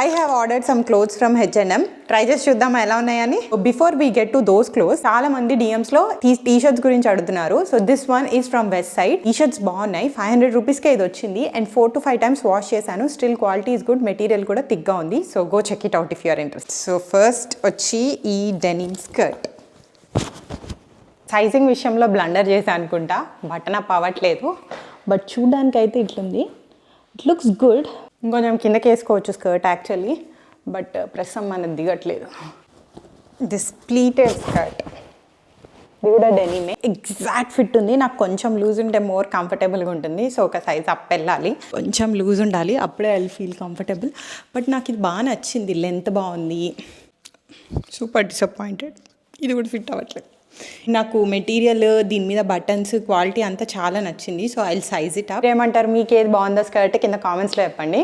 I have ordered some clothes from H and M try చేసి చూద్దాం ఎలా ఉన్నాయని? Before we get to those clothes చాలా మంది డిఎమ్స్లో టీ షర్ట్స్ గురించి అడుగుతున్నారు. So this one is from Westside T shirts బాగున్నాయి ఫైవ్ హండ్రెడ్ రూపీస్కే ఇది వచ్చింది. And four to five times wash చేశాను. Still quality is good material కూడా థిక్గా ఉంది. So go check it out if you're interest so first వచ్చి ఈ డెనిమ్ స్కర్ట్ సైజింగ్ విషయంలో బ్లండర్ చేశాను అనుకుంటా. బటన్ అప్ అవ్వట్లేదు. బట్ చూడ్డానికి అయితే ఇట్లుంది. ఇట్ లుక్స్ గుడ్ ఇంకొంచెం కిందకి వేసుకోవచ్చు స్కర్ట్ యాక్చువల్లీ బట్ uh, ప్రస్తుతం మనది దిగట్లేదు. దిస్ ప్లీటెడ్ స్కర్ట్ ఇది కూడా డెనీమే ఎగ్జాక్ట్ ఫిట్ ఉంది. నాకు కొంచెం లూజ్ ఉంటే మోర్ కంఫర్టబుల్గా ఉంటుంది. సో ఒక సైజ్ అప్ వెళ్ళాలి. కొంచెం లూజ్ ఉండాలి. అప్పుడే ఐ ఫీల్ కంఫర్టబుల్ బట్ నాకు ఇది బాగా నచ్చింది. లెంత్ బాగుంది. సూపర్ డిసప్పాయింటెడ్ ఇది కూడా ఫిట్ అవ్వట్లేదు. నాకు మెటీరియల్ దీని మీద బటన్స్ క్వాలిటీ అంతా చాలా నచ్చింది. So I size it up ఏమంటారు? మీకు ఏది బాగుందో స్కర్ట్ కింద కామెంట్స్లో చెప్పండి.